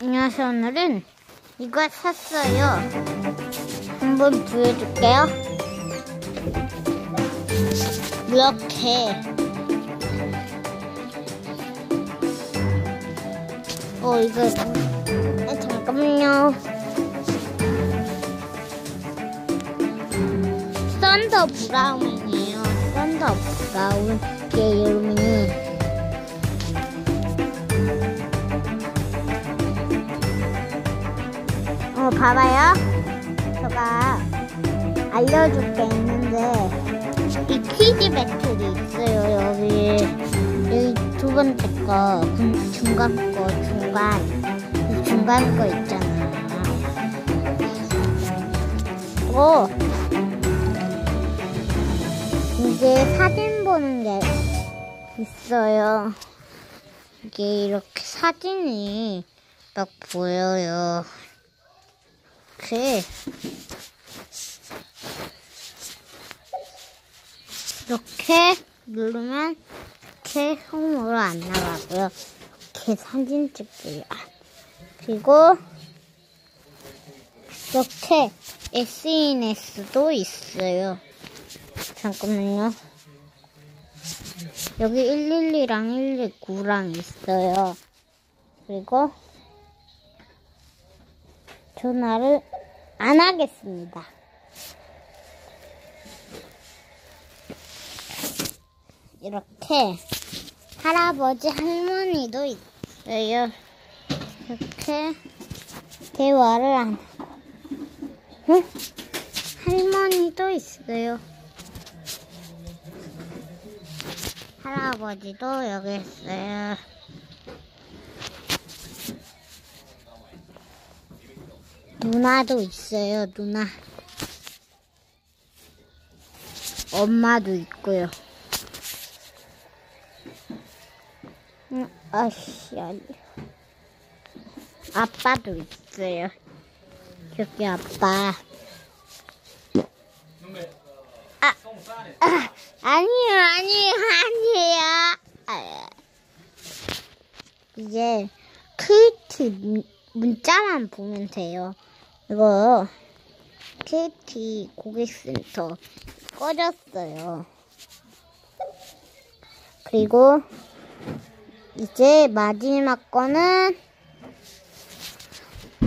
안녕하세요. 오늘은 이걸 샀어요. 한번 보여줄게요. 이렇게. 어, 이거. 아, 잠깐만요. 썬더 브라운이에요. 썬더 브라운. 이게 이름이. 어, 봐봐요. 제가 알려줄 게 있는데, 이 퀴즈 배틀이 있어요, 여기. 여기 두 번째 거, 중- 중간 거, 중간. 이 중간 거 있잖아. 오! 이게 사진 보는 게 있어요. 이게 이렇게 사진이 딱 보여요. 이렇게 이렇게 누르면 이렇게 홈으로 안 나가고요. 이렇게 사진 찍고요. 그리고 이렇게 SNS도 있어요. 잠깐만요. 여기 112랑 119랑 있어요. 그리고 전화를 안 하겠습니다. 이렇게 할아버지 할머니도 있어요. 이렇게 대화를 안 하고 응? 할머니도 있어요. 할아버지도 여기 있어요. 누나도 있어요, 누나. 엄마도 있고요. 응, 아씨, 아니. 아빠도 있어요. 여기 아빠. 아, 아 아니에요, 아니에요, 아니에요. 아, 이제 문- 문자만 보면 돼요. 이거 KT 고객센터 꺼졌어요. 그리고 이제 마지막 거는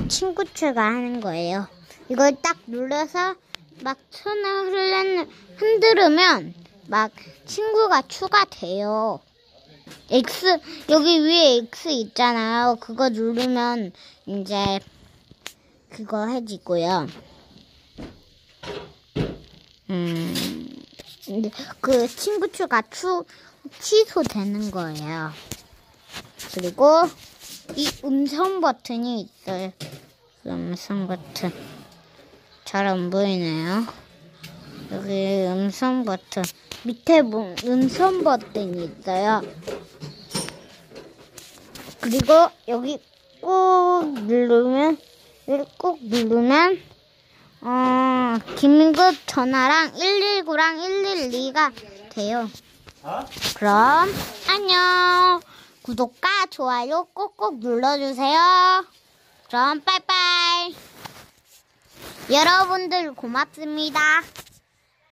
친구 추가 하는 거예요. 이걸 딱 눌러서 막 손을 흘러 흔들으면 막 친구가 추가돼요. X 여기 위에 X 있잖아요. 그거 누르면 이제 그거 해지고요. 음, 그 친구 추가 추 취소되는 거예요. 그리고 이 음성 버튼이 있어요. 그 음성 버튼 잘 안 보이네요. 여기 음성 버튼 밑에 뭐 음성 버튼이 있어요. 그리고 여기 꾹 누르면 꾹 누르면 어 긴급 전화랑 119랑 112가 돼요. 그럼 안녕. 구독과 좋아요 꼭꼭 눌러주세요. 그럼 빠이빠이. 여러분들 고맙습니다.